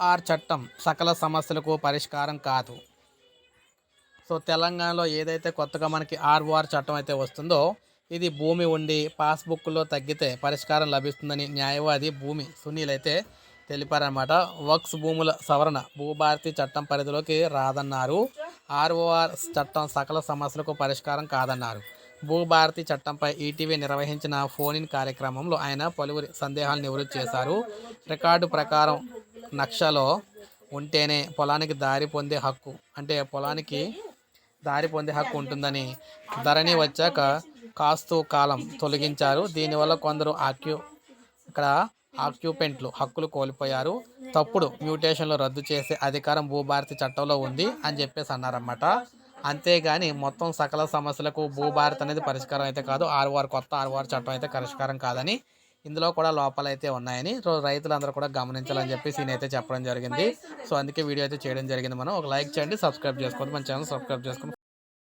Are చట్టం సకల సమస్యలకు పరిష్కారం కాదు. సో తెలంగాణలో ఏదైతే కొత్తగా మనకి ఆర్ఓఆర్ చట్టం అయితే వస్తుందో ఇది భూమి ఉండి పాస్బుక్లో తగ్గితే పరిష్కారం లభిస్తుందని న్యాయవాది భూమి సునీల్ అయితే తెలిపారన్నమాట. వక్స్ భూముల సవరణ భూభారతి చట్టం పరిధిలోకి రాదన్నారు. ఆర్ఓఆర్ చట్టం సకల సమస్యలకు పరిష్కారం కాదన్నారు. భూభారతి చట్టంపై ఈటీవీ నిర్వహించిన ఫోన్ ఇన్ కార్యక్రమంలో ఆయన పలువురి సందేహాలు నివృత్తి చేశారు. రికార్డు ప్రకారం నక్షలో ఉంటేనే పొలానికి దారి పొందే హక్కు అంటే పొలానికి దారి పొందే హక్కు ఉంటుందని ధరణి వచ్చాక కాస్తు కాలం తొలగించారు. దీనివల్ల కొందరు ఆక్యూ ఇక్కడ ఆక్యుపెంట్లు హక్కులు కోల్పోయారు. తప్పుడు మ్యూటేషన్లు రద్దు చేసే అధికారం భూభారతి చట్టంలో ఉంది అని చెప్పేసి అన్నారన్నమాట. అంతేగాని మొత్తం సకల సమస్యలకు భూభారత్ అనేది పరిష్కారం అయితే కాదు ఆర్ఓఆర్ కొత్త ఆర్ఓఆర్ చట్టం అయితే పరిష్కారం కాదని ఇందులో కూడా లోపాలు అయితే ఉన్నాయని సో రైతులందరూ కూడా గమనించాలని చెప్పేసి నేనైతే చెప్పడం జరిగింది. సో అందుకే వీడియో అయితే చేయడం జరిగింది మనం. ఒక లైక్ చేయండి సబ్స్క్రైబ్ చేసుకోండి మన ఛానల్ సబ్స్క్రైబ్ చేసుకోండి.